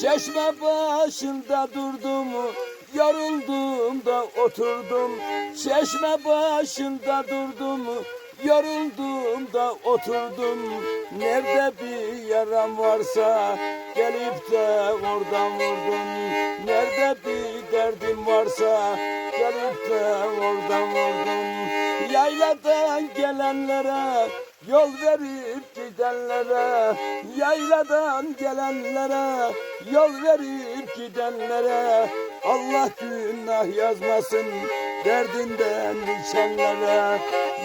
Çeşme başında durdum Yoruldum da oturdum. Çeşme başında durdum Yoruldum da oturdum. Nerede bir yaram varsa Gelip de oradan vurdum. Nerede bir derdim varsa Gelip de oradan vurdum. Yayladan gelenlere Yol verip gidenlere Yayladan gelenlere Yol verip gidenlere Allah günah yazmasın Derdinden içenlere.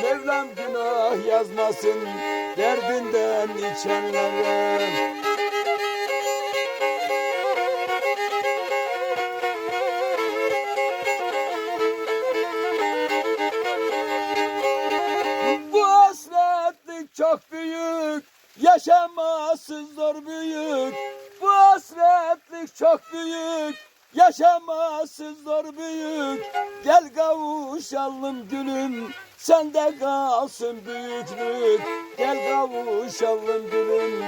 Mevlam günah yazmasın Derdinden içenlere yaşaması zor büyük. Bu hasretlik çok büyük, yaşaması zor büyük. Gel kavuşalım gülüm, sende kalsın büyüklük. Gel kavuşalım gülüm,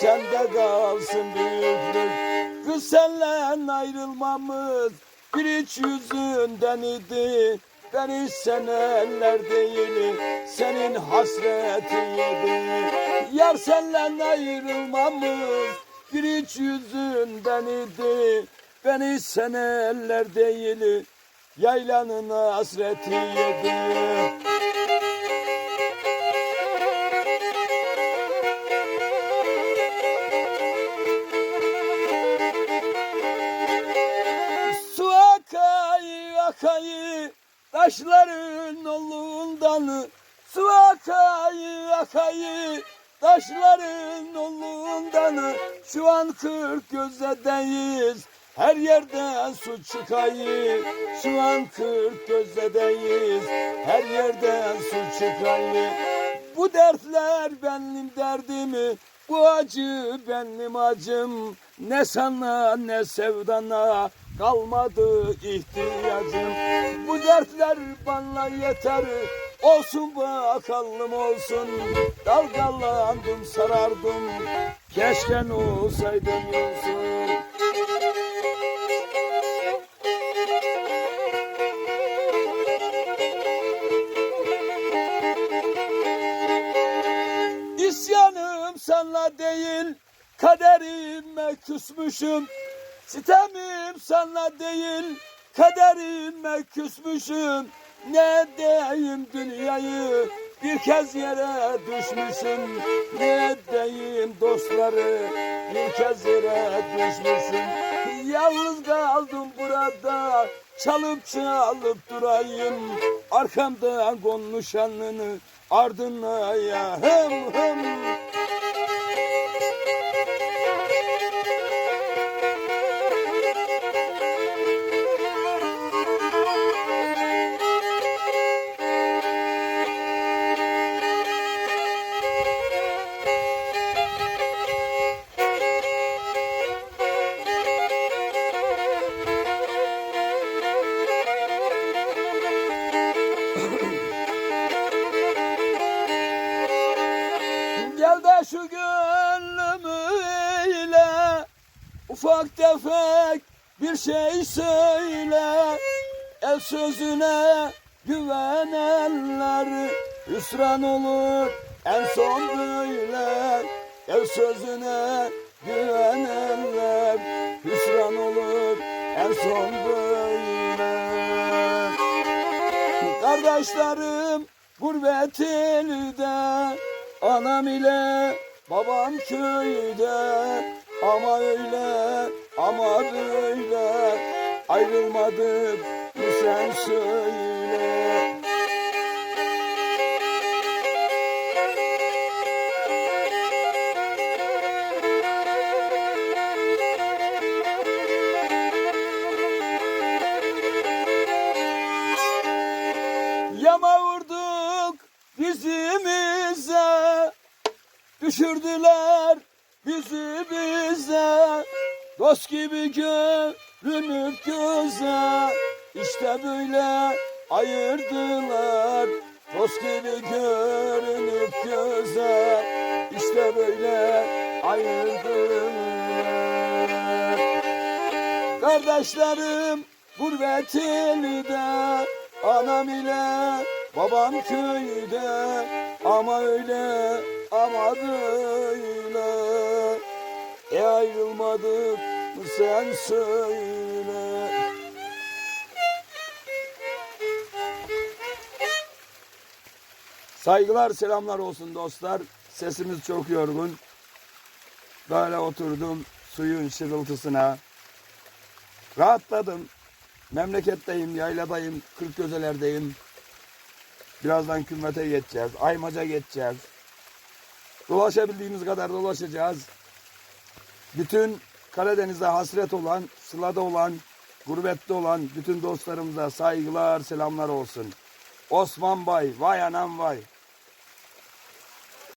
sende kalsın büyüklük. Kız senle ayrılmamız bir iç yüzünden idi. Ben hiç seneler değil, senin hasretin yedi. Yar senle ayrılmamız bir iç yüzünden idi. Ben hiç seneler değil, yaylanın hasreti yedi. Taşların olundan Su akayı akayı taşların olundan Şu an kırk gözedeyiz. Her yerden su çıkayı Şu an kırk gözedeyiz. Her yerden su çıkayı Bu dertler benim derdimi bu acı benim acım. Ne sana ne sevdana kalmadı ihtiyacım. Bu dertler bana yeter Olsun bakalım olsun. Dalgalandım sarardım Keşke olsaydım yolsun Sana değil Kaderime küsmüşüm. Sitemim sana değil Kaderime küsmüşüm. Ne diyeyim dünyayı Bir kez yere düşmüşüm. Ne diyeyim dostları Bir kez yere düşmüşüm. Yalnız kaldım burada Çalıp çalıp durayım. Arkamdan konuşanını Ardına ya hım hım de şu gönlümüyle ufak tefek bir şey söyle. El sözüne güvenenler hüsran olur en son böyle. El sözüne güvenenler hüsran olur en son böyle. Kardeşlerim gurbet Anam ile babam köyde Ama öyle ama böyle. Ayrılmadık mı sen söyle. Yama vurduk dizimize Düşürdüler bizi bize. Dost gibi görünüp göze İşte böyle ayırdılar. Dost gibi görünüp güzel İşte böyle ayırdılar. Kardeşlerim gurbet Anam ile babam köyde Ama öyle ama böyle E ayrılmadık mı sen söyle Saygılar selamlar olsun dostlar. Sesimiz çok yorgun. Böyle oturdum suyun şırıltısına. Rahatladım. Memleketteyim, yayladayım, Kırkgözelerdeyim. Birazdan kümmete geçeceğiz, aymaca geçeceğiz. Dolaşabildiğimiz kadar dolaşacağız. Bütün Karadeniz'e hasret olan, sılada olan, gurbette olan bütün dostlarımıza saygılar, selamlar olsun. Osman Bay, vay anam vay.